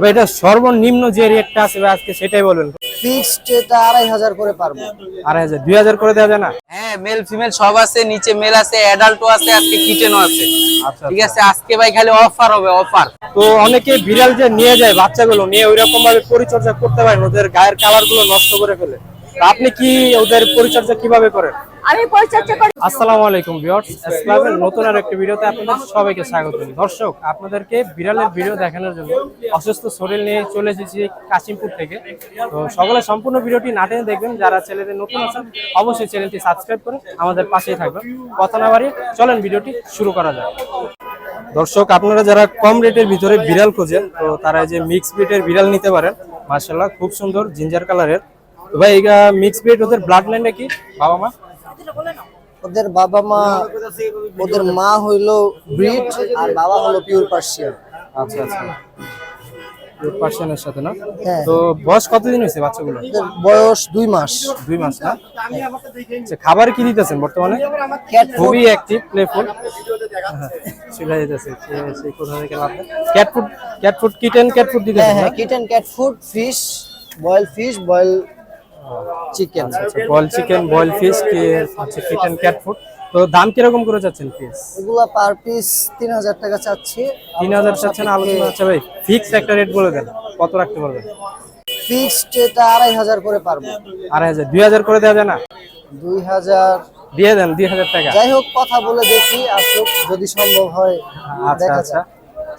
ভাই এটা সর্বনিম্ন যে রেটটা আছে ভাই আজকে সেটাই বলবেন। ফিক্সড এটা আড়াই হাজার করে পারব আড়াই হাজার দুই হাজার করে দেওয়া যায় না? হ্যাঁ মেল ফিমেল সব আছে নিচে মেল আছে অ্যাডাল্টও আছে আজকে কিটেনও আছে। আচ্ছা ঠিক আছে আজকে ভাই খালি অফার হবে অফার তো অনেকে বিড়াল যে নিয়ে যায় বাচ্চাগুলো নিয়ে ওইরকম ভাবে পরিচর্যা করতে পারেন ওদের গায়ের কালারগুলো নষ্ট করে ফেলে। আপনি কি ওদের পরিচর্যা কীভাবে করেন? আমি পরিচর্যা করি। আসসালামু আলাইকুম ভিউয়ার্স ইসলামের নতুন আর একটি ভিডিওতে আপনাদের সবাইকে স্বাগত। দর্শক আপনাদেরকে বিড়ালের ভিডিও দেখানোর জন্য অসুস্থ শরীর নিয়ে চলে এসেছি কাশিমপুর থেকে। তো সকলে সম্পূর্ণ ভিডিওটি না টেনে দেখবেন যারা চ্যানেলে নতুন আছেন অবশ্যই চ্যানেলটি সাবস্ক্রাইব করে আমাদের পাশেই থাকবেন। কথা না বাড়িয়ে চলেন ভিডিওটি শুরু করা যায় দর্শক আপনারা যারা কম রেটের ভিতরে বিড়াল খোঁজেন তো তারা এই যে মিক্স ব্রিডের বিড়াল নিতে পারেন মার্শাল্লাহ খুব সুন্দর জিঞ্জার কালারের ভাই এটা মিক্স ব্রিড ওদের ব্লাড লাইনটা কি? বাবা মা? ওদের বাবা মা ওদের মা হইল ব্রিড আর বাবা হলো পিওর পার্সিয়ান আচ্ছা আচ্ছা। পার্সিয়ানের সাথে না? হ্যাঁ। তো বয়স কতদিন হয়েছে বাচ্চাগুলো বয়স দুই মাস। দুই মাস না? আচ্ছা খাবার কি দিতেছেন বর্তমানে? ক্যাট খুবই অ্যাক্টিভ প্লেফুল চলে যেতেছে সেই কোথা থেকে love cat food cat food kitten cat food হ্যাঁ হ্যাঁ kitten cat food fish boil fish boil chicken boil chicken boil fish কি আচ্ছা কিটেন ক্যাট ফুড তো দাম কীরকম করে যাচ্ছেন পিস এগুলা পার পিস তিন হাজার টাকা চাচ্ছি। তিন হাজার চাচ্ছেন আলোচনা আচ্ছা ভাই ফিক্সড একটা রেট বলে দেন কত রাখতে পারবেন? ফিক্সড এটা আড়াই হাজার করে পারব। আড়াই হাজার দুই হাজার করে দেওয়া যায় না? দুই হাজার দিয়ে দেন দুই হাজার টাকা। যাই হোক কথা বলে দেখি আসুক যদি সম্ভব হয় আচ্ছা আচ্ছা।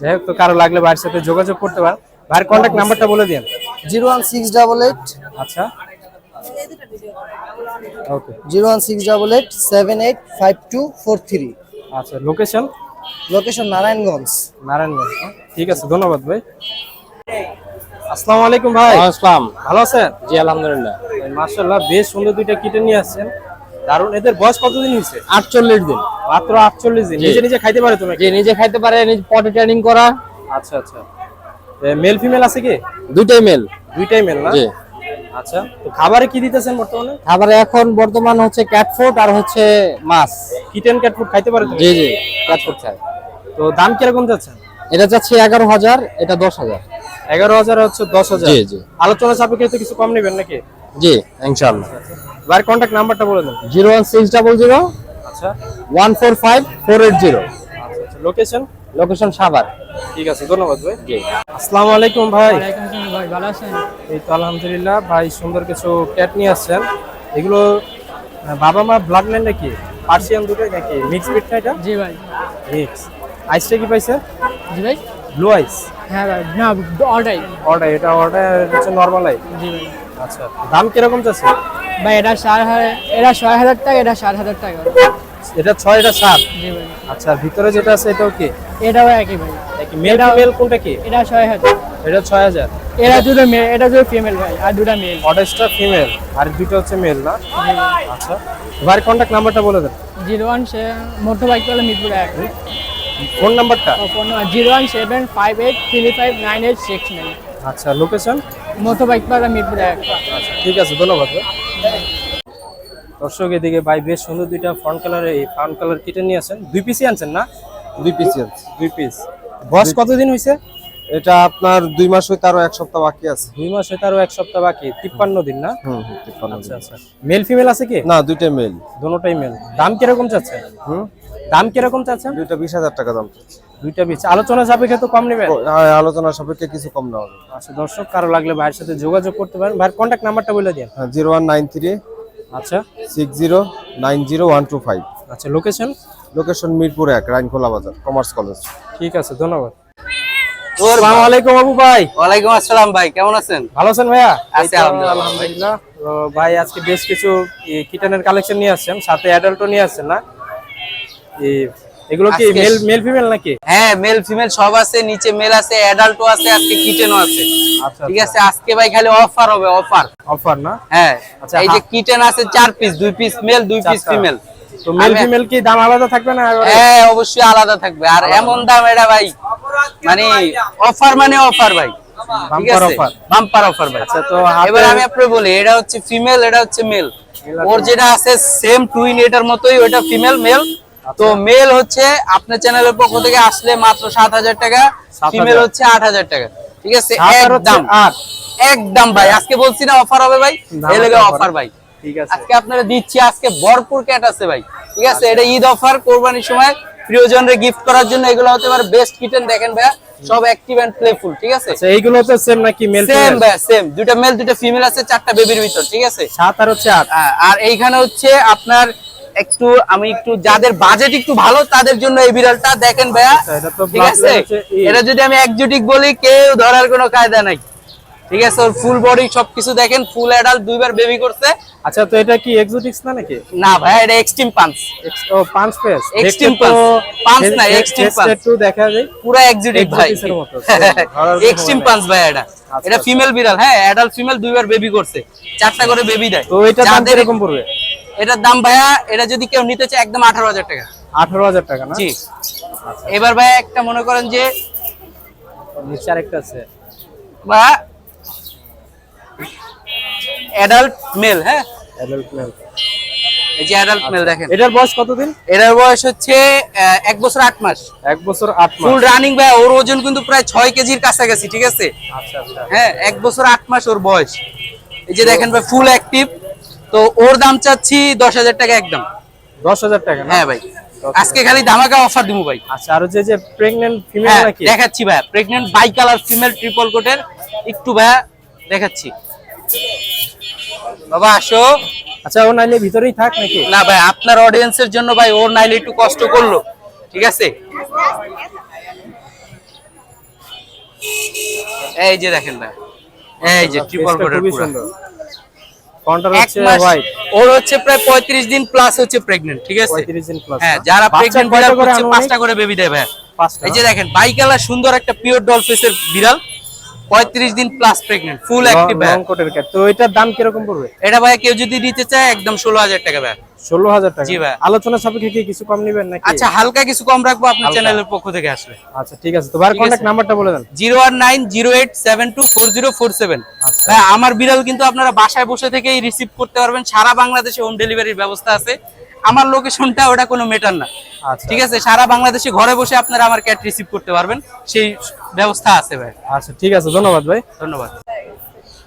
যাই হোক তো কারও লাগলে ভাইয়ের সাথে যোগাযোগ করতে পারেন। ভাইয়ের কন্ট্যাক্ট নাম্বারটা বলে দিন zero one six double eight আচ্ছা। Okay zero one six double eight seven eight five two four three. আচ্ছা লোকেশন লোকেশন নারায়ণগঞ্জ। নারায়ণগঞ্জ হ্যাঁ? ঠিক আছে ধন্যবাদ ভাই। আসসালামু আলাইকুম ভাই। আসসালাম। ভালো আছেন? জি আলহামদুলিল্লাহ। মার্শাল্লাহ বেশ সুন্দর দুইটা কিটে নিয়ে আসছেন। দারুণ এদের বয়স কতদিন হয়েছে? আটচল্লিশ দিন। মাত্র আটচল্লিশ দিন। নিজে নিজে খাইতে পারে তুমি? নিজে খাইতে পারে নিজে পটে ট্রেনিং করা। আচ্ছা আচ্ছা। মেল ফিমেল আছে কি? দুইটাই মেল দুইটাই মেল না? জি। আচ্ছা তো খাবারে কি দিতেছেন বর্তমানে? খাবারে এখন বর্তমান হচ্ছে ক্যাট ফুড আর হচ্ছে মাছ। কিটেন ক্যাট ফুড খাইতে পারে জি জি ক্যাট ফুড খায়। তো দাম কীরকম যাচ্ছে? এটা যাচ্ছে এগারো হাজার এটা দশ হাজার। এগারো হাজার হচ্ছে দশ হাজার। জি জি। আলোচনা সাপেক্ষে তো কিছু কম নেবেন নাকি? জি ইনশাল্লাহ ভাইয়ের কন্ট্যাক্ট নাম্বারটা বলে দেন। Zero one six double zero আচ্ছা। One four five four eight zero. আচ্ছা লোকেশন লোকেশন সাভার। ঠিক আছে ধন্যবাদ ভাই। জি। আসসালামু আলাইকুম ভাই। ভাই ভালো আছেন? এই তো আলহামদুলিল্লাহ ভাই সুন্দর কিছু ক্যাট নিয়ে আসছেন। এগুলো বাবা মা ব্লাড লাইন নাকি? পার্সিয়ান দুটোই নাকি? মিক্স বিট না এটা? জি ভাই। মিক্স আইসটা কি পাইছে? জি ভাই। ব্লু আইস হ্যাঁ ভাই না অলটাই অর্ডার এটা অর্ডার হচ্ছে নর্মাল আই জি ভাই। আচ্ছা দাম কীরকম চাচ্ছে? ভাই এটা হাজার এটা ছয় হাজার টাকা এটা সাত হাজার টাকা। এটা ছয় এটা সাত? আচ্ছা ভিতরে যেটা আছে এটাও কি? এটাও একই ভাই। মেল ফিমেল কোনটা কি? এটা ছয় হাজার। এটা ছয় হাজার। এটা দুটো মেল এটা দুটো ফিমেল ভাই আর দুটো মেল অর্ডারটা ফিমেল আর দুটো হচ্ছে মেল না? আচ্ছা। ভাইয়ের কন্ট্যাক্ট নাম্বারটা বলে দেন। জিরো ওয়ান সে মোটর বাইক চলে মিরপুর এক। ফোন নাম্বারটা? Phone zero one seven five eight three five nine eight six nine. আচ্ছা লোকেশন? মোটর বাইক পালা মিরপুর এক। আচ্ছা ঠিক আছে ধন্যবাদ ভাই। দর্শক এদিকে ভাই বেশ সুন্দর দুইটা ফ্রন্ট কালারের এই ফ্রন্ট কালার কিটে নিয়ে আসেন। দুই পিসই আনছেন না? দুই পিস দুই পিস বয়স কতদিন হয়েছে এটা আপনার দুই মাস হইতে আরও এক সপ্তাহ বাকি আছে। দুই মাস হয়ে তারও এক সপ্তাহ বাকি তিপ্পান্ন দিন না? হুম হুম তিপ্পান্ন আচ্ছা আচ্ছা। মেল ফিমেল আছে কি? না দুইটাই মেল দুটোটাই মেল দাম কীরকম চাচ্ছে? হুম? দাম কীরকম চাচ্ছেন দুইটা বিশ হাজার টাকা দাম। দুইটা পিস আলোচনা সাপেক্ষে তো কম নেবেন। হ্যাঁ, আলোচনা সাপেক্ষে কিছু কম নেওয়া আচ্ছা দর্শক কারও লাগলে ভাইয়ের সাথে যোগাযোগ করতে পারেন। ভাইয়ের কন্ট্যাক্ট নাম্বারটা বলে দিন। হ্যাঁ জিরো ওয়ান নাইন থ্রি আচ্ছা। Six zero nine zero one two five আচ্ছা লোকেশন লোকেশন মিরপুর এক রাইনখোলা বাজার কমার্স কলেজ ঠিক আছে ধন্যবাদ। আসসালামু আলাইকুম আবু ভাই। ওয়ালাইকুম আসসালাম ভাই কেমন আছেন? ভালো আছেন ভাইয়া? আছি, আলহামদুলিল্লাহ, ভাই আজকে বেশ কিছু কিটানের কালেকশন নিয়ে আসছেন সাথে অ্যাডাল্টও নিয়ে আসছেন না? এই- এগুলো কি মেল মেল ফিমেল নাকি? হ্যাঁ মেল ফিমেল সব আছে নিচে মেল আছে অ্যাডাল্টও আছে আজকে কিটেনও আছে। ঠিক আছে আজকে ভাই খালি অফার হবে অফার অফার না? হ্যাঁ আচ্ছা, এই যে কিটেন আছে চার পিস দুই পিস মেল দুই পিস ফিমেল তো মেল ফিমেল কি দাম আলাদা থাকবে না হ্যাঁ অবশ্যই আলাদা থাকবে। আর এমন দাম এটা ভাই মানে অফার মানে অফার ভাই। ঠিক আছে? বাম্পার অফার ভাই। আচ্ছা তো এবার আমি আপনাকে বলি এটা হচ্ছে ফিমেল এটা হচ্ছে মেল ওর যেটা আছে সেম টুইন এটার মতোই ওটা ফিমেল মেল তো মেল হচ্ছে আপনার চ্যানেলের পক্ষ থেকে আসলে মাত্র সাত হাজার টাকা ফিমেল হচ্ছে আট হাজার টাকা। ঠিক আছে? একদম। একদম ভাই আজকে বলছি না অফার হবে ভাই এই লেগে অফার ভাই। ঠিক আছে। আজকে আপনারা দিচ্ছি আজকে ভরপুর ক্যাট আছে ভাই। ঠিক আছে? এটা ঈদ অফার কোরবানির সময় প্রিয়জনরে গিফট করার জন্য এগুলো হতে পারে বেস্ট কিটেন দেখেন ভাইয়া। সব অ্যাক্টিভ এন্ড প্লেফুল ঠিক আছে? আচ্ছা এইগুলো তো সেম নাকি মেল সেম ভাইয়া সেম দুইটা মেল দুটো ফিমেল আছে চারটা বেবির ভিতর ঠিক আছে? সাত আর হচ্ছে আট। আহ, আর এইখানে হচ্ছে আপনার একটু আমি একটু যাদের বাজেট একটু ভালো তাদের জন্য এই বিড়ালটা দেখেন ভাইয়া। আচ্ছা, ঠিক আছে। এটা যদি আমি একজুটিক বলি কেউ ধরার কোনো কায়দা নাই। ঠিক আছে? ওর ফুল বডি সবকিছু দেখেন ফুল অ্যাডাল্ট দুইবার বেবি করছে। আচ্ছা তো এটা কি এক্সোটিক্স না নাকি? না ভাই এটা এক্সট্রিম পাঞ্চ ও পাঁচ পেস Extreme punch। পাঁচ না, extreme punch। একটু দেখা যায় পুরো একজুটিক ভাই। এক্সট্রিম পাঞ্চ ভাই এটা। আচ্ছা, এটা ফিমেল বিড়াল হ্যাঁ অ্যাডাল্ট ফিমেল দুইবার বেবি করছে। চারটা করে বেবি দেয়। তো এটা দাম কীরকম পড়বে? এটার দাম ভাইয়া এটা যদি কেউ নিতে চায় একদম আঠারো হাজার টাকা। আঠারো হাজার টাকা না? জি। এবার ভাইয়া একটা মনে করেন যে নিচে আরেকটা আছে। বা অ্যাডাল্ট মেল হ্যাঁ। এই যে অ্যাডাল্ট মেল দেখেন। এটার বয়স কতদিন? এটার বয়স হচ্ছে এক বছর আট মাস। এক বছর আট মাস। ফুল রানিং ভাই ওর ওজন কিন্তু প্রায় ছয় কেজির কাছাকাছি ঠিক আছে? আচ্ছা আচ্ছা। হ্যাঁ এক বছর আট মাস ওর বয়স। এই যে দেখেন ভাই ফুল অ্যাক্টিভ তো ওর দাম চাচ্ছি দশ হাজার টাকা একদম। দশ হাজার টাকা হ্যাঁ ভাই। আজকে খালি ধামাকা অফার দিব ভাই। আচ্ছা আর যে যে প্রেগনেন্ট ফিমেল নাকি? দেখাচ্ছি ভাই। Pregnant bi colour female triple কোটের একটু ভাই দেখাচ্ছি। বাবা আসো। আচ্ছা ও নাইলে ভিতরেই থাক নাকি? না ভাই আপনার অডিয়েন্সের জন্য ভাই ওর নাইলে একটু কষ্ট করল। ঠিক আছে? এই যে দেখেন ভাই। এই যে ট্রিপল কোটের পুরো। হচ্ছে হোয়াইট ওর হচ্ছে প্রায় পঁয়ত্রিশ দিন প্লাস হচ্ছে প্রেগনেন্ট ঠিক আছে? 35 দিন প্লাস হ্যাঁ যারা প্রেগন্যান্ট বিড়াল হচ্ছে পাঁচটা করে বেবি দেয় ভাই পাঁচটা। এই যে দেখেন বাইকালা সুন্দর একটা পিওর ডলফিসের বিড়াল। পঁয়ত্রিশ দিন প্লাস প্রেগনেন্ট ফুল অ্যাক্টিভ ভাই কোটের ক্যাট তো এটার দাম কীরকম পড়বে? এটা ভাই কেউ যদি নিতে চায় একদম ষোলো হাজার টাকা ভাই ষোলো হাজার টাকা। জি ভাই। আলোচনা সাপেক্ষে কি কিছু কম নিবেন নাকি? আচ্ছা হালকা কিছু কম রাখব আপনার চ্যানেলের পক্ষ থেকে আসলে। আচ্ছা ঠিক আছে। তোমার ঠিক কন্ট্যাক্ট নাম্বারটা বলে দেন। Zero one nine zero eight seven two four zero four seven. আচ্ছা। ভাই আমার বিড়াল কিন্তু আপনারা বাসায় বসে থেকেই রিসিভ করতে পারবেন। সারা বাংলাদেশে হোম ডেলিভারির ব্যবস্থা আছে। আমার লোকেশনটা ওটা কোনো মেটার না। আচ্ছা। ঠিক আছে? সারা বাংলাদেশে ঘরে বসে আপনারা আমার ক্যাট রিসিভ করতে পারবেন। সেই ব্যবস্থা আছে ভাই। আচ্ছা ঠিক আছে ধন্যবাদ ভাই। ধন্যবাদ।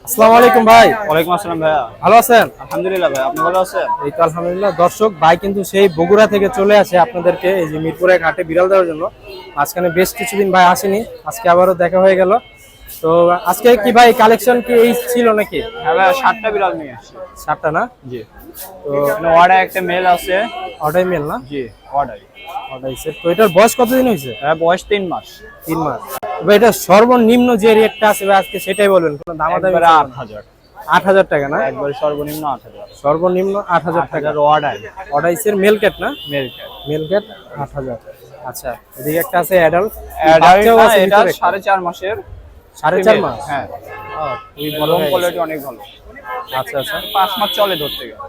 আসসালামু আলাইকুম ভাই। ওয়ালাইকুম আসসালাম ভাইয়া। ভালো আছেন? আলহামদুলিল্লাহ ভাই আপনি ভালো আছেন? এই তো আলহামদুলিল্লাহ। দর্শক ভাই কিন্তু সেই বগুড়া থেকে চলে আসে আপনাদেরকে এই যে মিরপুরে ঘাটে বিড়াল দেওয়ার জন্য। মাঝখানে বেশ কিছুদিন ভাই আসেনি। আজকে আবারও দেখা হয়ে গেল। তো আজকে কি ভাই কালেকশন কি এই ছিল নাকি? হ্যাঁ সাতটা বিড়াল নিয়ে আসছি। সাতটা না? জি। তো এখানে একটা মেল আছে। অর্ডার মেল না? জি ওয়ার্ডাই অর্ডার তো এটার বয়স কতদিন হয়েছে? হ্যাঁ বয়স তিন মাস। তিন মাস। ভাই এটা সর্বনিম্ন যে রেটটা আছে ভাই আজকে সেটাই বলবেন কোনো দামাদামি আট হাজার। আট হাজার টাকা না? একবারে সর্বনিম্ন আট হাজার। সর্বনিম্ন আট হাজার আট টাকা। হাজার ওয়ার্ডাই অর্ডাইসের মেল ক্যাট না? মেল মেল ক্যাট আট হাজার। আচ্ছা এদিকে একটা আছে অ্যাডাল্ট এটা সাড়ে চার মাসের সাড়ে চার মাস? হ্যাঁ। রং কোয়ালিটি অনেক ভালো। আচ্ছা আচ্ছা। পাঁচ মাস চলে ধরতে গেলে।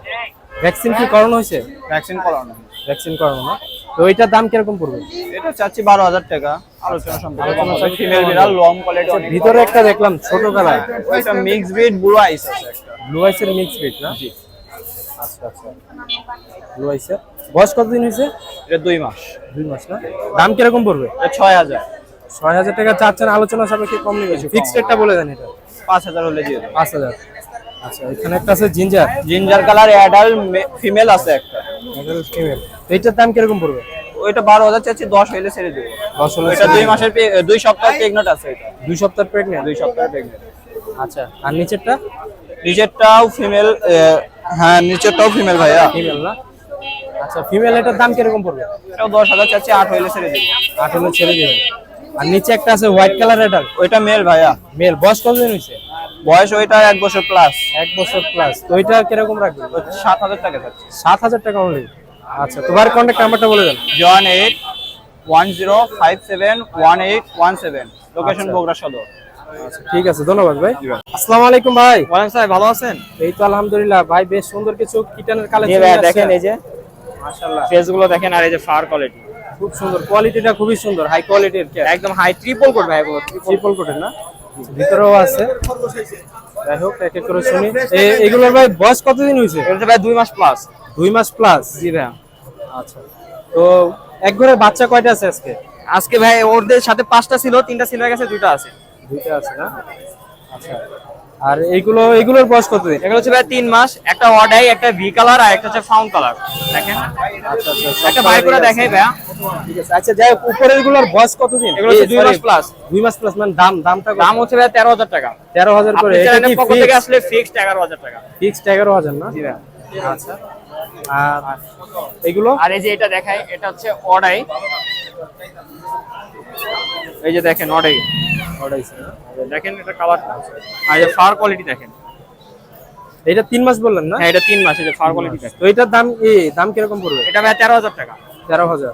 ভ্যাকসিন কি করানো হয়েছে? ভ্যাকসিন করানো ভ্যাকসিন করানো না। তো ওইটার দাম কীরকম পড়বে? এটা চাচ্ছি বারো হাজার টাকা। আলোচনা সম্পর্কে ফিমেল বিড়াল লং কোয়ালিটি আচ্ছা, ভিতরে একটা দেখলাম ছোট কালার। ওইটা মিক্স ব্রিড ব্লু আইস আছে একটা। ব্লু আইসের মিক্স না? আচ্ছা আচ্ছা। ব্লু আইসের বয়স কতদিন হয়েছে? এটা দুই মাস। দুই মাস না? দাম কীরকম পড়বে? ছয় হাজার। ছয় হাজার টাকা চাচ্ছেন আলোচনা সাপেক্ষে কম নেবে। ফিক্সড রেটটা বলে দেন এটা। পাঁচ হাজার হলে দিয়ে দেবো। পাঁচ হাজার। আচ্ছা এখানে একটা আছে ginger? Ginger colour adult female আছে একটা। ফিমেল এইটার দাম কীরকম পড়বে? ওইটা বারো হাজার চাচ্ছি দশ হইলে ছেড়ে দেবো। দশ হলে ওইটা দুই মাসের দুই সপ্তাহ প্রেগনেন্ট আছে এটা। দুই সপ্তাহ প্রেগনেন্ট দুই সপ্তাহ প্রেগনেন্ট আচ্ছা আর নিচেরটা? নিচেরটাও ফিমেল হ্যাঁ নিচেরটাও ফিমেল ভাইয়া। ফিমেল না? আচ্ছা ফিমেল এটার দাম কীরকম পড়বে? এটাও দশ হাজার চাচ্ছি আট হইলে ছেড়ে দেবো। আট হলে ছেড়ে দিবেন আর নিচে একটা আছে হোয়াইট কালার এটার ওইটা মেল ভাইয়া। মেল বয়স কতদিন হয়েছে? বয়স ওইটা এক বছর প্লাস এক বছর প্লাস তো ওইটা কীরকম রাখবেন সাত হাজার টাকা চাচ্ছি সাত হাজার টাকা অনলি আচ্ছা তোমার কন্ট্যাক্ট নাম্বারটা বলে দেন। One eight one zero five seven one eight one seven. Location আচ্ছা। বগুড়া সদর। আচ্ছা ঠিক আছে ধন্যবাদ ভাই। আসসালামু আলাইকুম ভাই। ওয়ালাইকুম সাহেব ভালো আছেন? এই তো আলহামদুলিল্লাহ। ভাই বেশ সুন্দর কিছু কিটানের কালেকশন দেখেন এই যে। মাশাআল্লাহ। ফেসগুলো দেখেন আর এই যে ফার কোয়ালিটি খুব সুন্দর কোয়ালিটিটা খুবই সুন্দর হাই কোয়ালিটির একদম হাই ট্রিপল কোট ভাই ট্রিপল কোটের না? ভিতরেও আছে। যাই হোক এক এক করে শুনি। এগুলোর ভাই বয়স কতদিন হয়েছে? এটা ভাই দুই মাস প্লাস দুই মাস প্লাস জি ভাইয়া আচ্ছা। তো এক ঘরে বাচ্চা কয়টা আছে আজকে? আজকে ভাই ওদের সাথে পাঁচটা ছিল তিনটা ছিল গেছে দুইটা আছে। দুইটা আছে না? আচ্ছা। আর এইগুলো এইগুলোর বয়স কতদিন? এগুলো হচ্ছে ভাই তিন মাস একটা অডাই একটা ভি কালার আর একটা হচ্ছে ফাউন্ড কালার দেখেন? আচ্ছা আচ্ছা একটা বাই করে দেখাই ভাইয়া। ঠিক আছে। আচ্ছা যাই হোক উপরেরগুলোর বয়স কতদিন? এগুলো হচ্ছে মাস। দুই মাস প্লাস মানে দাম দামটা দাম হচ্ছে ভাই তেরো হাজার টাকা। তেরো হাজার করে এটা কি পক্ষ থেকে আসলে ফিক্সড এগারো হাজার টাকা। ফিক্সড এগারো হাজার না? আচ্ছা। আর এগুলো? আর এই যে এটা দেখাই এটা হচ্ছে অডাই। এই যে দেখেন অডাই। অর্ডাইছে না? দেখেন এটা কালারটা আর এই ফার কোয়ালিটি দেখেন। এটা তিন মাস বললেন না? হ্যাঁ এটা তিন মাস এই যে ফার কোয়ালিটি তো এটার দাম এই দাম কীরকম পড়বে? এটা ভাই তেরো হাজার টাকা। তেরো হাজার।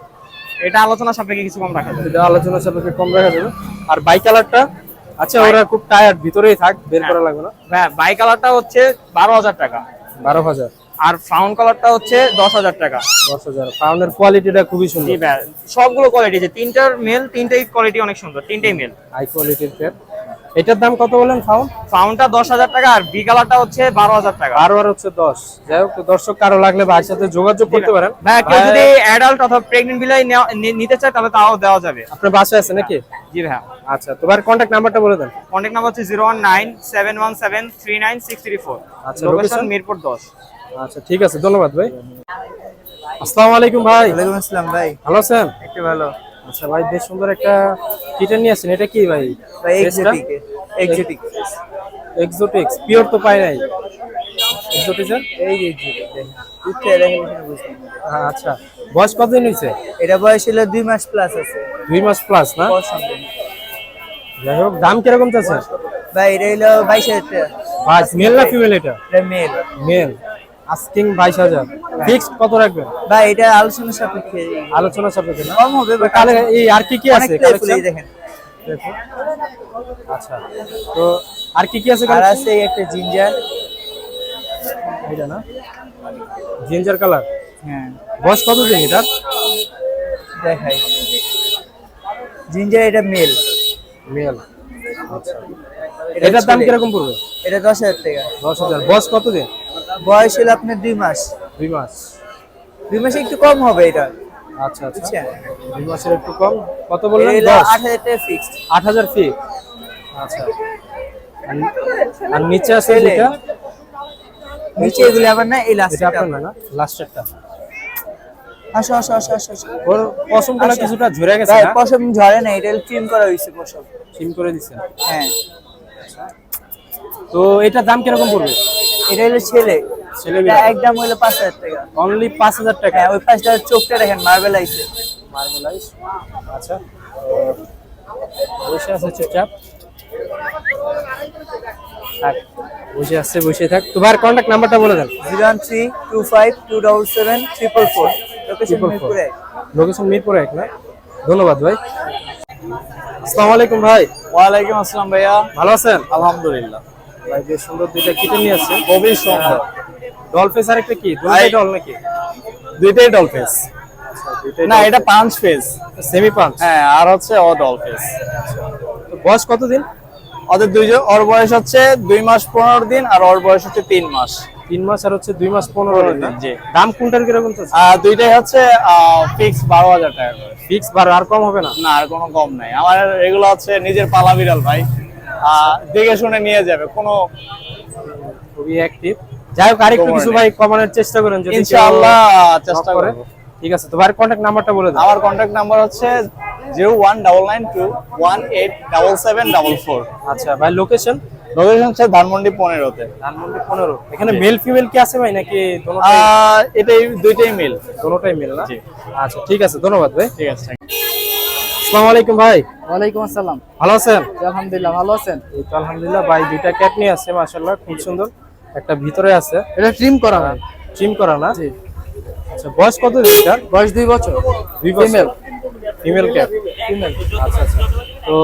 এটা আলোচনা সাপেক্ষে কিছু কম রাখা যাবে। এটা আলোচনা সাপেক্ষে কম রাখা যাবে। আর বাই কালারটা আচ্ছা ওরা খুব টায়ার্ড ভিতরেই থাক বের করা লাগবে না। হ্যাঁ বাই কালারটা হচ্ছে বারো হাজার টাকা। বারো হাজার। আর ফাউন্ড কালারটা হচ্ছে দশ হাজার টাকা। দশ হাজার। পাউন্ডের কোয়ালিটিটা খুবই সুন্দর। সবগুলো কোয়ালিটি আছে। তিনটার মেল তিনটাই কোয়ালিটি অনেক সুন্দর। তিনটাই মেল হাই কোয়ালিটির প্যাড এটার দাম কত বলেন ফাউন্ড ফাউন্ডটা দশ হাজার টাকা আর বি কালারটা হচ্ছে বারো হাজার টাকা। বারো আর হচ্ছে দশ। যাই হোক দর্শক কারও লাগলে ভাইয়ের সাথে যোগাযোগ করতে পারেন। ভাই কেউ যদি অ্যাডাল্ট অথবা প্রেগনেন্ট বিলাই নিতে চায় তাহলে তাও দেওয়া যাবে। আপনার বাসায় আছে নাকি? জি ভাই আচ্ছা তোমার কন্ট্যাক্ট নাম্বারটা বলে দেন। কন্ট্যাক্ট নাম্বার হচ্ছে zero one nine seven one seven three nine six three four আচ্ছা, লোকেশন মিরপুর দশ। আচ্ছা ঠিক আছে ধন্যবাদ ভাই। আসসালামু আলাইকুম ভাই। ওয়ালাইকুম আসসালাম ভাই। ভালো আছেন? একটু ভালো। আচ্ছা ভাই বেশ সুন্দর একটা কিটেন নিয়ে আসছেন। এটা কি ভাই? এক্সোটিক এক্সোটিক এক্সোটিক্স পিওর তো পাই নাই। এক্সোটিক্সের এই যে উঠে দেখেন আচ্ছা। বয়স কতদিন হয়েছে এটা বয়স হলো দুই মাস প্লাস আছে। দুই মাস প্লাস না? যাই হোক দাম কীরকম চাচ্ছে ভাই এটা হলো বাইশ হাজার টাকা। মেল না ফিমেল এটা? মেল মেল আস্কিং বাইশ হাজার। ফিক্সড কত রাখবেন? ভাই এটা আলোচনা সাপেক্ষে। আলোচনা সাপেক্ষে না? কম হবে কালে এই আর কি কি আছে? দেখেন। আচ্ছা। তো আর কি কি আছে আর আছে একটা জিঞ্জার এটা না? জিঞ্জার কালার হ্যাঁ। বয়স কত দিন এটা দেখাই। জিঞ্জার এটা মেল মেল আচ্ছা। এটার দাম কীরকম পড়বে? এটা দশ হাজার টাকা। দশ হাজার। বয়স কত দিন বয়স হলো আপনার দুই মাস। দুই মাস। দুই মাসে একটু কম হবে এটা। আচ্ছা আচ্ছা। দুই মাসের একটু কম। কত বললেন? আট হাজার টাকা ফিক্সড আট হাজার ফি আচ্ছা। আর- নিচে আছে ছেলে। যেটা? নিচে এগুলো আবার না এই লাস্ট এটা আপনার না? লাস্টেরটা আসো আসো আসো আসো। ওর পশমগুলো। কিছুটা ঝরে গেছে না? পশম ঝরে না এটা ট্রিম করা হয়েছে পশম। সিম করে দিচ্ছেন হ্যাঁ। তো এটার দাম কীরকম পড়বে? এটা হলো ছেলে। ছেলে এটা একদম হলো পাঁচ হাজার টাকা। অনলি পাঁচ হাজার টাকা। হ্যাঁ ওই পাঁচটা চোখটা দেখেন মার্বেল আইছে মার্বেলাইজ আচ্ছা। বসে আছে চুপচাপ। থাক বসে আসছে বসে থাক। তোমার কন্ট্যাক্ট নাম্বারটা বলে দেন। Zero one three two five two double seven triple four. Location. মিরপুরে লোকেশন মিরপুর এক না? ধন্যবাদ ভাই। আসসালামু আলাইকুম ভাই। ওয়ালাইকুম আসসালাম ভাইয়া। ভালো আছেন? আলহামদুলিল্লাহ। ভাই বেশ সুন্দর দুইটা কিটে নিয়ে আসছেন খুবই সুন্দর। ডলফেস আর একটা কি? দুইটাই ডল নাকি? দুইটাই ডল ফেস না এটা পাঁচ ফেস সেমি পাঁচ হ্যাঁ আর হচ্ছে ও ডল ফেস বয়স কতদিন? ওদের দুইজন ওর বয়স হচ্ছে দুই মাস পনেরো দিন আর ওর বয়স হচ্ছে তিন মাস। তিন মাস আর হচ্ছে দুই মাস পনেরো দিন? জি। দাম কোনটার কীরকম চলছে? দুইটাই হচ্ছে ফিক্স বারো হাজার টাকা করে। ফিক্স বারো আর কম হবে না? না আর কোনো কম নাই। আমার এগুলো হচ্ছে নিজের পালা বিড়াল ভাই। দেখে শুনে নিয়ে যাবে কোনো খুবই অ্যাক্টিভ যাই হোক আরেকটু কিছু ভাই কমানোর চেষ্টা করেন যদি ইনশাআল্লাহ চেষ্টা করে। ঠিক আছে তো ভাইয়ের কন্ট্যাক্ট নাম্বারটা বলে দাও আমার কন্ট্যাক্ট নাম্বার হচ্ছে zero one double nine two one eight double seven double four. আচ্ছা ভাই লোকেশন লোকেশন হচ্ছে ধানমন্ডি পনেরোতে। ধানমন্ডি পনেরো। এখানে মেল ফিমেল কি আছে ভাই নাকি এটাই দুইটাই মিল দোনোটাই মেল না? আচ্ছা ঠিক আছে ধন্যবাদ ভাই। ঠিক আছে আসসালামু আলাইকুম ভাই। ওয়ালাইকুম আসসালাম। ভালো আছেন? আলহামদুলিল্লাহ ভালো আছেন? এই তো আলহামদুলিল্লাহ ভাই দুইটা ক্যাট নিয়ে আসছে মাশাআল্লাহ খুব সুন্দর। একটা ভিতরে আছে। এটা ট্রিম করা না ট্রিম করা না? জি। আচ্ছা বয়স কত এটা? এটার বয়স দুই বছর। দুই বছর। ফিমেল ফিমেল ক্যাট ফিমেল আচ্ছা আচ্ছা। তো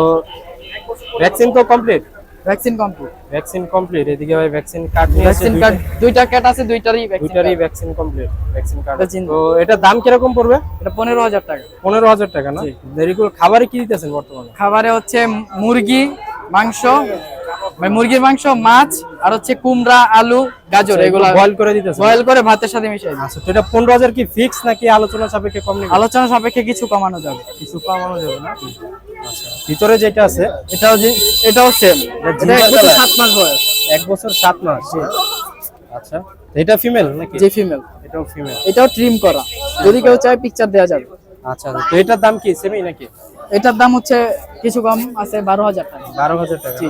ভ্যাকসিন তো complete vaccine complete vaccine complete এদিকে ভাই ভ্যাকসিন কার্ড নিয়ে ভ্যাকসিন কার্ড দুইটা। কার্ড আছে দুইটারই ভ্যাকসিন দুইটারই ভ্যাকসিন কমপ্লিট ভ্যাকসিন কার্ড তো এটা দাম কি রকম পড়বে? এটা পনেরো হাজার টাকা। পনেরো হাজার টাকা না? ভেরি গুড খাবারে কি দিতেছেন বর্তমানে? খাবারে হচ্ছে মুরগি মাংস মানে মুরগির মাংস মাছ আর হচ্ছে কুমড়া আলু গাজর এগুলো বয়েল করে দিতেছেন। বয়েল করে ভাতের সাথে মিশাই আচ্ছা তো এটা পনেরো হাজার কি ফিক্স নাকি আলোচনা সাপেক্ষে কম আলোচনা সাপেক্ষে কিছু কমানো যাবে। কিছু কমানো যাবে না? আচ্ছা ভিতরে যেটা আছে এটাও যে এটাও সেম এটা এক সাত মাস বয়স। এক বছর সাত মাস আচ্ছা এটা ফিমেল নাকি? যে ফিমেল এটাও ফিমেল এটাও ট্রিম করা। যদি কেউ চায় পিকচার দেওয়া যাবে। আচ্ছা তো এটার দাম কি সেমই নাকি? এটার দাম হচ্ছে কিছু কম আছে বারো হাজার টাকা। বারো হাজার টাকা। জি।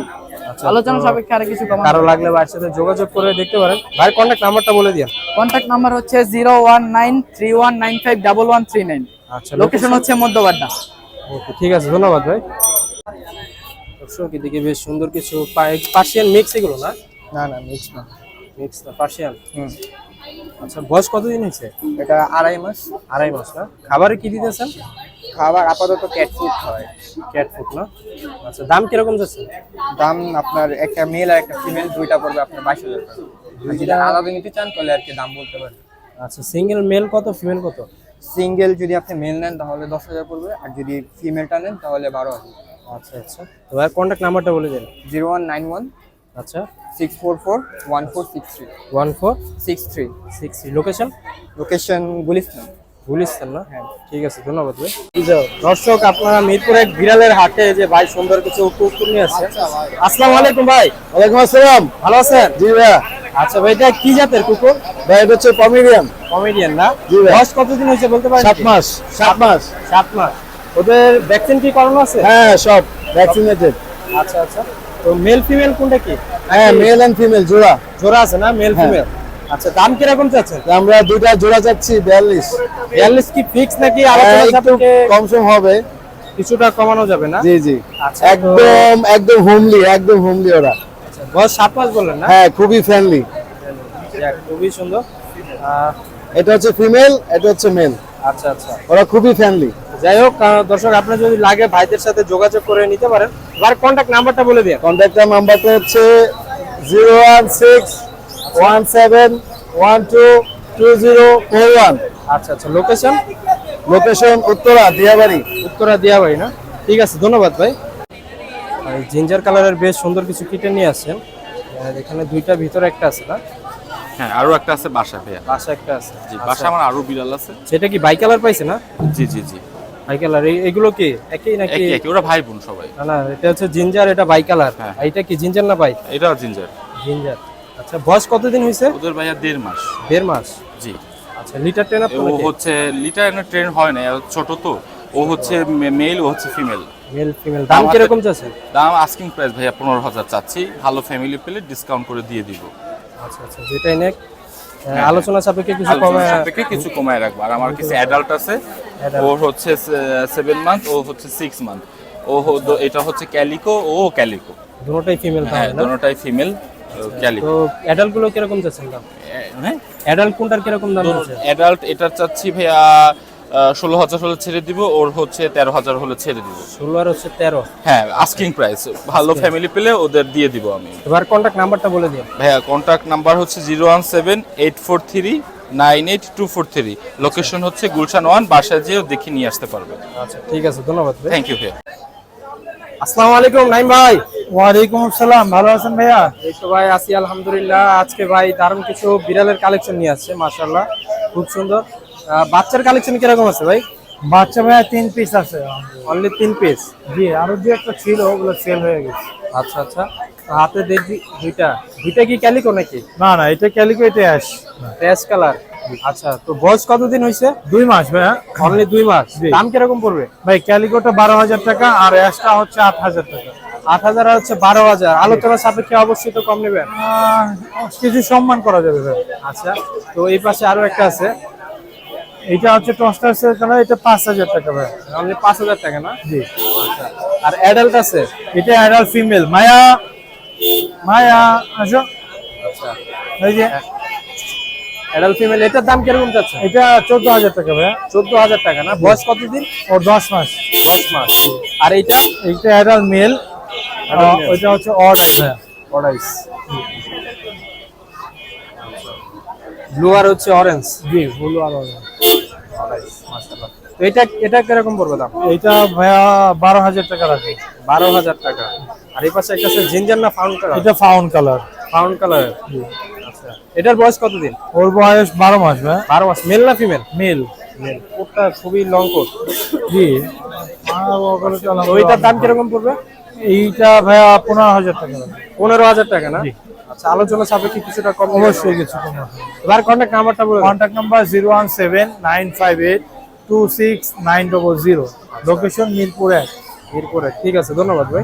আচ্ছা। আলোচনা সাপেক্ষে আরও কিছু কম কারও লাগলে ভাইয়ের সাথে যোগাযোগ করে দেখতে পারেন। ভাইয়ের কন্ট্যাক্ট নাম্বারটা বলে দিন কন্ট্যাক্ট নাম্বার হচ্ছে zero one nine three one nine five double one three nine. আচ্ছা লোকেশন হচ্ছে মধ্যবাড্ডা। ওকে ঠিক আছে ধন্যবাদ ভাই। দর্শক এদিকে বেশ সুন্দর কিছু পার্সিয়ান মিক্স এগুলো না? না না মিক্স না। মিক্স না পার্সিয়ান আচ্ছা বয়স কতদিন হয়েছে? এটা আড়াই মাস। আড়াই মাস না? খাবারে কি দিতেছেন? খাবার আপাতত ক্যাট ফুড হয় ক্যাট ফুড না? আচ্ছা দাম কীরকম যাচ্ছে? দাম আপনার একটা মেল আর একটা ফিমেল দুইটা পড়বে আপনার বাইশ হাজার টাকা। আর যদি আলাদা নিতে চান তাহলে আর কি দাম বলতে পারেন। আচ্ছা সিঙ্গেল মেল কত ফিমেল কত? সিঙ্গেল যদি আপনি মেল নেন তাহলে দশ হাজার পড়বে। আর যদি ফিমেলটা নেন তাহলে বারো হাজার। আচ্ছা আচ্ছা। তো ভাই কন্ট্যাক্ট নাম্বারটা বলে দিন। জিরো ওয়ান নাইন ওয়ান আচ্ছা। Six four four one four six three one four six three six three location location Gulistan Gulistan না? হ্যাঁ। ঠিক আছে ধন্যবাদ ভাই। দর্শক আপনারা মিরপুরে বিড়ালের হাটে যে ভাই সুন্দর কিছু কুকুর নিয়ে আসছেন। আসসালামু আলাইকুম ভাই। ওয়ালাইকুম আসসালাম। ভালো আছেন? জি ভাইয়া। আচ্ছা ভাই এটা কি জাতের কুকুর? ভাই এটা হচ্ছে পমিডিয়াম কমেডিয়ান না? জি ভাই। বয়স কতদিন হয়েছে বলতে পারেন সাত মাস। সাত মাস। সাত মাস। ওদের ভ্যাকসিন কি করানো আছে? হ্যাঁ সব ভ্যাকসিনেটেড আচ্ছা আচ্ছা। তো মেল ফিমেল কোনটা কি? হ্যাঁ মেল এন্ড ফিমেল জোড়া। জোড়া আছে না? মেল হ্যাঁ। ফিমেল আচ্ছা দাম কীরকম চাচ্ছেন? আমরা দুটা জোড়া চাচ্ছি বিয়াল্লিশ। বিয়াল্লিশ কি ফিক্স নাকি হ্যাঁ, সাপেক্ষে কম সম হবে। কিছুটা কমানো যাবে না? জি জি। আচ্ছা একদম একদম হোমলি একদম হোমলি ওরা। আচ্ছা, বয়স সাত মাস বললেন না? হ্যাঁ খুবই ফ্রেন্ডলি খুবই সুন্দর। এটা হচ্ছে ফিমেল এটা হচ্ছে মেল আচ্ছা আচ্ছা। ওরা খুবই ফ্রেন্ডলি যাই হোক দর্শক আপনার যদি লাগে ভাইদের সাথে যোগাযোগ করে নিতে পারেন এবার কন্ট্যাক্ট নাম্বারটা বলে দিন কন্ট্যাক্ট নাম্বারটা হচ্ছে zero one six one seven one two two zero four one আচ্ছা আচ্ছা লোকেশন লোকেশন উত্তরা দিয়াবাড়ি। উত্তরা দিয়া ভাই না? ঠিক আছে ধন্যবাদ ভাই। আর জিঞ্জার কালারের বেশ সুন্দর কিছু কিটে নিয়ে আসছেন। আর এখানে দুইটা ভিতরে একটা আছে না? হ্যাঁ আরও একটা আছে বাসা ভাইয়া। বাসা একটা আছে। জি আচ্ছা। বাসা আমার আরও বিড়াল আছে। সেটা কি বাই কালার পাইছে না? জি জি জি। বাই কালার এগুলো কি? একই নাকি? একই ওরা ভাই বোন সবাই। না এটা হচ্ছে জিঞ্জার এটা বাই কালার হ্যাঁ। এইটা কি জিঞ্জার না বাই এটা জিঞ্জার। জিঞ্জার। আচ্ছা বয়স কতদিন হয়েছে? ওদের ভাইয়া দেড় মাস। দেড় মাস? জি। আচ্ছা লিটার ট্রেন ও হচ্ছে লিটার ট্রেন হয় না ছোট তো। ও হচ্ছে মেল ও হচ্ছে ফিমেল মেল ফিমেল দাম কীরকম চাচ্ছেন? দাম আস্কিং প্রাইস ভাইয়া পনেরো হাজার চাচ্ছি। ভালো ফ্যামিলি পেলে ডিসকাউন্ট করে দিয়ে দিব। আচ্ছা আচ্ছা যেটাই নেক। আলোচনা সাপেক্ষে কিছু কমায় সাপেক্ষে কিছু কমায় রাখব। আর আমার কিছু অ্যাডাল্ট আছে ওর হচ্ছে সেভেন মান্থ ও হচ্ছে সিক্স মান্থ ও এটা হচ্ছে ক্যালিকো ও ক্যালিকো দুটোটাই ফিমেল হ্যাঁ দুটোই দুটোটাই ফিমেল ক্যালিকো তো অ্যাডাল্টগুলো কীরকম যাচ্ছে দাম হ্যাঁ? অ্যাডাল্ট কোনটার কীরকম দাম আছে? অ্যাডাল্ট এটার চাচ্ছি ভাইয়া ষোলো হাজার হলে ছেড়ে দিব ওর হচ্ছে তেরো হাজার হলে ছেড়ে দিব। ষোলো আর হচ্ছে তেরো। হ্যাঁ আস্কিং প্রাইস ভালো ফ্যামিলি পেলে ওদের দিয়ে দিব আমি। এবার কন্ট্যাক্ট নাম্বারটা বলে দিন ভাইয়া কন্ট্যাক্ট নাম্বার হচ্ছে zero one seven eight four three nine eight two four three location হচ্ছে গুলশান ওয়ান বাসায় যেও দেখে নিয়ে আসতে পারবে। আচ্ছা ঠিক আছে ধন্যবাদ থ্যাংক ইউ ভাইয়া। আসসালামু আলাইকুম নাইম ভাই। ওয়ালাইকুম আসসালাম ভালো আছেন ভাইয়া? এই তো ভাই আছি আলহামদুলিল্লাহ। আজকে ভাই দারুণ কিছু বিড়ালের কালেকশন নিয়ে আসছে মাশাআল্লাহ। খুব সুন্দর। বাচ্চার কালেকশন কীরকম আছে ভাই? বাচ্চা ভাইয়া তিন পিস আছে। অনলি তিন পিস জি আরও দু একটা ছিল ওগুলো সেল হয়ে গেছে। আচ্ছা আচ্ছা। হাতে দেখি দুইটা। দুইটা কি ক্যালিকো নাকি? না না এটা ক্যালিকো এটা অ্যাশ অ্যাশ কালার আচ্ছা তো বয়স কতদিন হয়েছে দুই মাস ভাইয়া। অনলি দুই মাস। দাম কীরকম পড়বে? ভাই ক্যালিকোটা বারো হাজার টাকা আর অ্যাশটা হচ্ছে আট হাজার টাকা। আট হাজার আর হচ্ছে বারো হাজার। আলোচনা সাপেক্ষে অবশ্যই তো কম নেবেন। কিছু সম্মান করা যাবে ভাই আচ্ছা তো এই পাশে আরও একটা আছে। এটা হচ্ছে টস্টার সেল কালার এটা পাঁচ হাজার টাকা ভাই। অনলি পাঁচ হাজার টাকা না? জি। আর অ্যাডাল্ট আছে? এটা অ্যাডাল্ট ফিমেল মায়া মায়া আসো। আচ্ছা। এই যে অ্যাডাল্ট ফিমেল এটার দাম কীরকম যাচ্ছে? এটা চোদ্দ হাজার টাকা ভাইয়া চোদ্দ হাজার টাকা না? বয়স কতদিন? ওর দশ মাস। দশ মাস। আর এইটা? এইটা অ্যাডাল্ট মেল। ওইটা হচ্ছে অর্ডার ভাইয়া অরাইস ব্লু আর হচ্ছে অরেঞ্জ জি বলো আর order। এটা এটা কীরকম পড়বে দাম? এইটা ভাইয়া বারো হাজার টাকা রাখে বারো হাজার টাকা। আর এই পাশে একটা জিঞ্জার না ফাউন্ড কালার? এটা ফাউন্ড কালার। ফাউন্ড কালার? আচ্ছা। এটার বয়স কতদিন? ওর বয়স বারো মাস ভাই বারো মাস। মেল না ফিমেল? মেল। মেল। কোটটা খুবই লং কোট। জি। ওইটার দাম কীরকম পড়বে? এইটা ভাইয়া পনেরো হাজার টাকা। পনেরো হাজার টাকা না? আচ্ছা আলোচনা সাপেক্ষে কিছুটা কম অবশ্যই কিছু কম এবার কন্ট্যাক্ট নাম্বারটা বলে দিন। Contact number zero one seven nine five eight two six nine double zero location Mirpur এক। এরপরে ঠিক আছে ধন্যবাদ ভাই।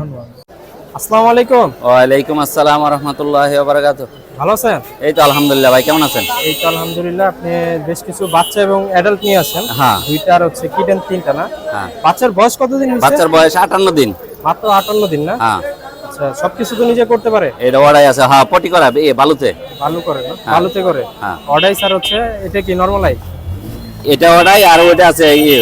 আসসালামু আলাইকুম। ওয়ালাইকুম আসসালাম রহমতুল্লাহ বারাকাত ভালো আছেন? এই তো আলহামদুলিল্লাহ ভাই কেমন আছেন? এই তো আলহামদুলিল্লাহ আপনি বেশ কিছু বাচ্চা এবং অ্যাডাল্ট নিয়ে আসেন হ্যাঁ। দুইটা আর হচ্ছে কিটেন তিনটা না? হ্যাঁ। বাচ্চার বয়স কতদিন হয়েছে? বাচ্চার বয়স আটান্ন দিন। মাত্র আটান্ন দিন না? হ্যাঁ। আচ্ছা সবকিছু তো নিজে করতে পারে? এটা ওরাই আছে হ্যাঁ পটি করা এ বালুতে। ভালো করে না? ভালোতে করে? হ্যাঁ। অর্ডাই স্যার হচ্ছে এটা কি নর্মাল আই এটা ওরাই আর ওইটা আছে ইয়ে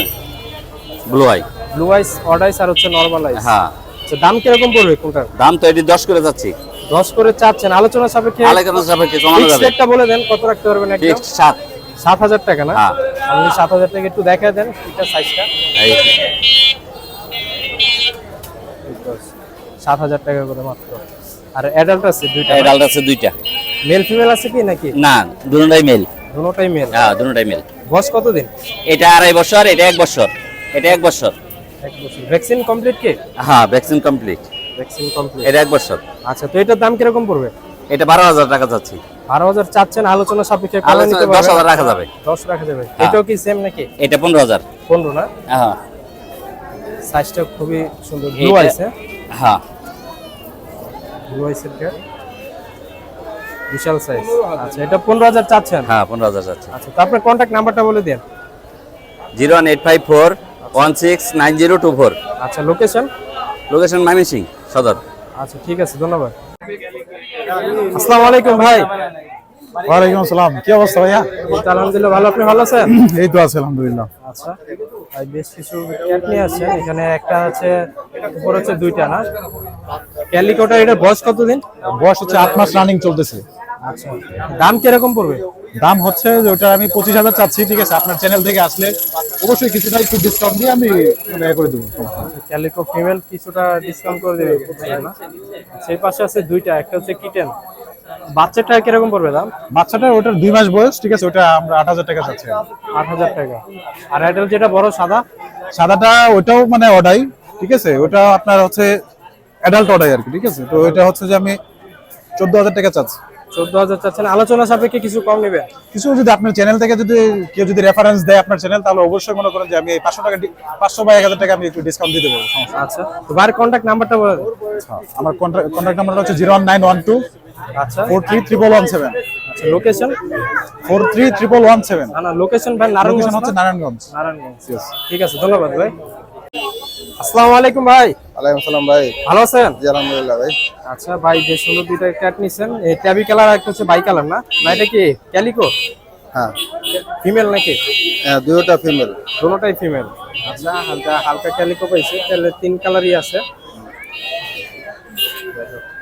blue eye blue eyes odd eyes আর হচ্ছে নর্মাল আইস হ্যাঁ। আচ্ছা দাম কীরকম পড়বে কোনটার? দাম তো এটি দশ করে যাচ্ছি। দশ করে চাচ্ছেন। আলোচনা সাপেক্ষে আলোচনা সাপেক্ষে কমানো যাবে রেটটা বলে দেন কত রাখতে পারবেন একদম? সাত। সাত হাজার টাকা না? হ্যাঁ। আপনি সাত হাজার টাকা একটু দেখা দেন এটা সাইজটা এই। সাত হাজার টাকা করে মাত্র। আর অ্যাডাল্ট আছে দুইটা এই ডালটা আছে দুইটা। মেল ফিমেল আছে কি নাকি? না দুটাই মেল দুটোটাই মেল হ্যাঁ দুটাই মেল বয়স কতদিন? এটা আড়াই বছর এটা এক বছর এটা এক বছর। এক বছর। ভ্যাকসিন কমপ্লিট কি? হ্যাঁ ভ্যাকসিন কমপ্লিট ভ্যাকসিন কমপ্লিট এটা এক বছর। আচ্ছা তো এটার দাম কীরকম পড়বে? এটা বারো হাজার টাকা চাচ্ছি বারো হাজার চাচ্ছেন আলোচনা সাপেক্ষে দশ হাজার রাখা যাবে। দশ রাখা যাবে। হ্যাঁ। এটাও কি সেম নাকি? এটা পনেরো হাজার। পনেরো না? হ্যাঁ। সাইজটা খুবই সুন্দর। ব্লু এইটা- আইস হ্যাঁ। ব্লু আইসের ক্যাট বিশাল সাইজ আচ্ছা এটা পনেরো হাজার চাচ্ছেন? হ্যাঁ পনেরো হাজার চাচ্ছি। আচ্ছা তো আপনার কন্ট্যাক্ট নাম্বারটা বলে দিন। Zero one eight five four one six nine zero two four. আচ্ছা লোকেশন লোকেশন মাইমিসিং সদর। আচ্ছা ঠিক আছে ধন্যবাদ। আসসালামু আলাইকুম ভাই। ওয়ালাইকুম আসসালাম। কি অবস্থা ভাইয়া? আলহামদুলিল্লাহ ভালো। আপনি ভালো আছেন? এই তো আছে আলহামদুলিল্লাহ। আচ্ছা ভাই বেশ কিছু ক্যাট নিয়ে আসছেন। এখানে একটা আছে উপর হচ্ছে দুইটা না? ক্যালিকোটা এটার বয়স কতদিন? বয়স হচ্ছে আট মাস রানিং চলতেছে। আচ্ছা দাম কীরকম পড়বে? দাম হচ্ছে ওটা আমি পঁচিশ হাজার চাচ্ছি ঠিক আছে? আপনার চ্যানেল থেকে আসলে অবশ্যই কিছুটা একটু ডিসকাউন্ট দিয়ে আমি করে দেবো। ক্যালিকো ফিমেল কিছুটা ডিসকাউন্ট করে দেবে না? সেই পাশে আছে দুইটা একটা হচ্ছে কিটেন। বাচ্চাটা কীরকম পড়বে দাম? বাচ্চাটা ওটার দুই মাস বয়স ঠিক আছে? ওটা আমরা আট হাজার টাকা চাচ্ছি। আট হাজার টাকা। আর এটা যেটা বড় সাদা? সাদাটা ওটাও মানে অর্ডাই ঠিক আছে? ওটা আপনার হচ্ছে অ্যাডাল্ট অর্ডাই আর কি ঠিক আছে? তো এটা হচ্ছে যে আমি চোদ্দ হাজার টাকা চাচ্ছি। চোদ্দ হাজার চাচ্ছেন। আলোচনা সাপেক্ষে কিছু কম নেবে? কিছু যদি আপনার চ্যানেল থেকে যদি কেউ যদি রেফারেন্স দেয় আপনার চ্যানেল তাহলে অবশ্যই মনে করেন যে আমি এই পাঁচশো টাকা পাঁচশো বা এক হাজার টাকা আমি একটু ডিসকাউন্ট দিতে পারব। আচ্ছা। তো বার কন্ট্যাক্ট নাম্বারটা বলে। আচ্ছা, আমার কন্ট্যাক্ট নাম্বারটা হচ্ছে zero one nine one two আচ্ছা। Four three triple one seven. আচ্ছা location four three triple one seven. না না লোকেশন ভাই নারায়ণগঞ্জ হচ্ছে নারায়ণগঞ্জ। নারায়ণগঞ্জ। ঠিক আছে ধন্যবাদ ভাই। আসসালামু আলাইকুম ভাই। ওয়ালাইকুম সালাম ভাই। ভালো আছেন? জি আলহামদুলিল্লাহ ভাই। আচ্ছা ভাই বেশ সুন্দর দুইটা ক্যাট নিছেন এই ট্যাবি কালার আর হচ্ছে বাই কালার না? না এটা কি ক্যালিকো হ্যাঁ। ফিমেল নাকি? হ্যাঁ দুটোটা ফিমেল দুটোটাই ফিমেল আচ্ছা হালকা হালকা ক্যালিকো পাইছে তাহলে তিন কালারই আছে।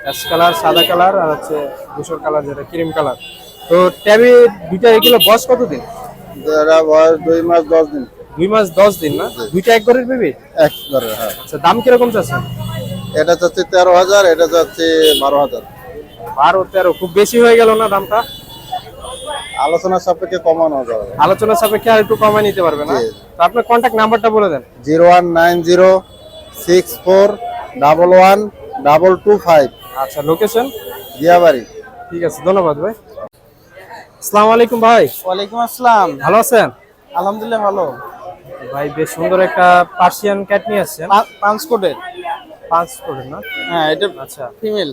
অ্যাশ কালার সাদা কালার আর হচ্ছে ধূসর কালার যেটা ক্রিম কালার তো ট্যাবি দুইটা এগুলো বয়স কতদিন? এরা বয়স দুই মাস দশ দিন। দুই মাস দশ দিন না? দুইটা এক ঘরের বেবি একবারে হ্যাঁ। আচ্ছা দাম কীরকম চাচ্ছেন? এটা চাচ্ছি তেরো হাজার এটা চাচ্ছি বারো হাজার। বারো তেরো খুব বেশি হয়ে গেল না দামটা? আলোচনার সাপেক্ষে কমানো যাবে। আলোচনা সাপেক্ষে আর একটু কমায় নিতে পারবে না? তো আপনার কন্ট্যাক্ট নাম্বারটা বলে দেন। Zero one nine zero six four double one double two five. আচ্ছা লোকেশন দিয়াবাড়ি। ঠিক আছে ধন্যবাদ ভাই। আসসালামু আলাইকুম ভাই। ওয়ালাইকুম আসসালাম। ভালো আছেন? আলহামদুলিল্লাহ ভালো। ভাই বেশ সুন্দর একটা পার্সিয়ান ক্যাট নিয়ে আসছেন। পাঁচ কোটের পাঁচ করে না? হ্যাঁ এটা আচ্ছা। ফিমেল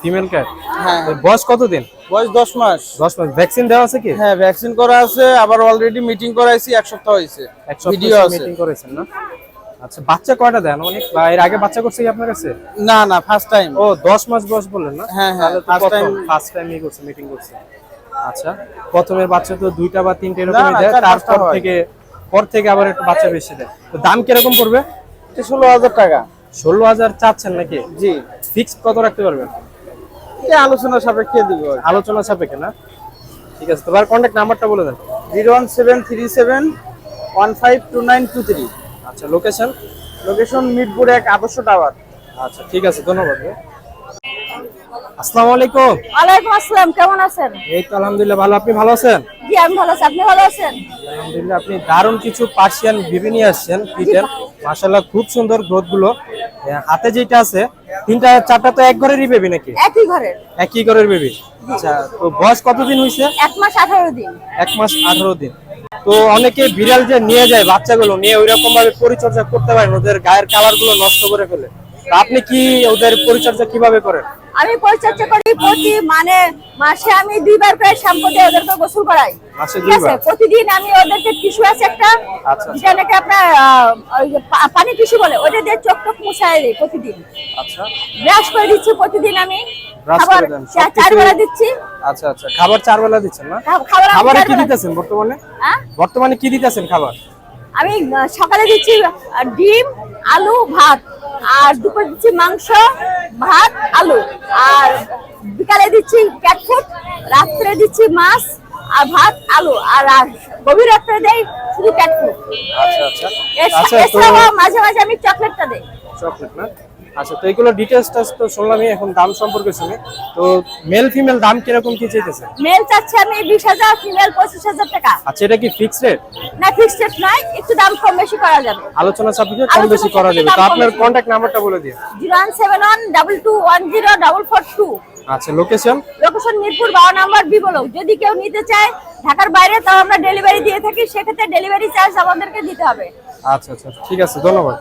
ফিমেল ক্যাট হ্যাঁ। বয়স কতদিন? বয়স দশ মাস। দশ মাস। ভ্যাকসিন দেওয়া আছে কি? হ্যাঁ ভ্যাকসিন করা আছে আবার অলরেডি মিটিং করাইছি এক সপ্তাহ সপ্তাহ ভিডিও আছে। মিটিং করেছেন না? আচ্ছা বাচ্চা কয়টা দেন? অনেক এর আগে বাচ্চা করছে কি আপনার কাছে? না না ফার্স্ট টাইম ও দশ মাস বয়স বললেন না? হ্যাঁ, হ্যাঁ, ফার্স্ট টাইম ফার্স্ট টাইমই করছে মিটিং করছে। আচ্ছা প্রথমের বাচ্চা তো দুইটা বা তিনটে এরকমই দেয় তারপর থেকে পর থেকে আবার একটু বাচ্চা বেশি দেয়। তো দাম কীরকম পড়বে? ষোলো হাজার টাকা। ষোলো হাজার চাচ্ছেন নাকি? জি। ফিক্সড কত রাখতে পারবেন? আলোচনা সাপেক্ষে দিব আলোচনা সাপেক্ষে না? ঠিক আছে তোমার কন্ট্যাক্ট নাম্বারটা বলে দেন। Zero one seven three seven one five two nine two three. আচ্ছা লোকেশন লোকেশন মিরপুর এক আদর্শ টাওয়ার। আচ্ছা ঠিক আছে ধন্যবাদ। আসসালামু আলাইকুম। ওয়ালাইকুম আসসালাম কেমন আছেন? এই তো আলহামদুলিল্লাহ ভালো। আপনি ভালো আছেন? জি আমি ভালো আছি। আপনি ভালো আছেন? আলহামদুলিল্লাহ আপনি দারুণ কিছু পার্সিয়ান বেবি নিয়ে আসছেন মাশাআল্লাহ খুব সুন্দর গ্রোথগুলো। হাতে যেটা আছে তিনটা চারটা তো এক ঘরেরই বেবি নাকি? একই ঘরের। একই ঘরের বেবি আচ্ছা তো বয়স কতদিন হয়েছে এক মাস আঠারো দিন। এক মাস আঠারো দিন। তো অনেকে বিড়াল যে নিয়ে যায় বাচ্চাগুলো নিয়ে ওই রকম ভাবে পরিচর্যা করতে পারেন ওদের গায়ের কালারগুলো নষ্ট করে ফেলে। আপনি কি ওদের পরিচর্যা কীভাবে করেন? আমি পরিচর্যা করি প্রতি মানে মাসে আমি দুইবার করে শ্যাম্পু দিয়ে ওদেরকে গোসল করাই। মাসে দুইবার? প্রতিদিন আমি ওদেরকে টিস্যু আছে একটা আচ্ছা। যেটা নাকি আপনার পানি টিস্যু বলে ওটা দিয়ে চোখ টোক মুছাই দিই প্রতিদিন। আচ্ছা। ব্রাশ করে দিচ্ছি প্রতিদিন আমি। খাবার চার বেলা দিচ্ছি। আচ্ছা আচ্ছা। খাবার চার বেলা দিচ্ছেন না? খাবার আমি কি দিতেছেন বর্তমানে? হ্যাঁ? বর্তমানে কি দিতেছেন খাবার? আমি সকালে দিচ্ছি ডিম আলু ভাত। আর দুপুরে দিচ্ছি মাংস ভাত আলু। আর বিকালে দিচ্ছি ক্যাটফুড রাত্রে দিচ্ছি মাছ আর ভাত আলু। আর আর গভীর রাত্রে দেই শুধু ক্যাটফুড আচ্ছা আচ্ছা। আচ্ছা মাঝে মাঝে আমি চকলেটটা দেই। চকলেট না? আচ্ছা তো এগুলো ডিটেলস তো শুনলামই এখন দাম সম্পর্কে শুনি। তো মেল ফিমেল দাম কীরকম কি চাইতেছে? মেল চাচ্ছি আমি বিশ হাজার ফিমেল পঁচিশ হাজার টাকা। আচ্ছা এটা কি ফিক্স রেট না ফিক্সড রেট নয় একটু দাম কম বেশি করা যাবে। আলোচনা সাপেক্ষে কম বেশি করা যাবে। তো আপনার বেশি। কন্ট্যাক্ট নাম্বারটা বলে দিন। Zero one seven one double two one zero double four two. আচ্ছা লোকেশন লোকেশন মিরপুর বারো নম্বর বিবলক যদি কেউ নিতে চায় ঢাকার বাইরে তাও আমরা ডেলিভারি দিয়ে থাকি। সেক্ষেত্রে ডেলিভারি চার্জ আমাদেরকে দিতে হবে। আচ্ছা আচ্ছা ঠিক আছে ধন্যবাদ।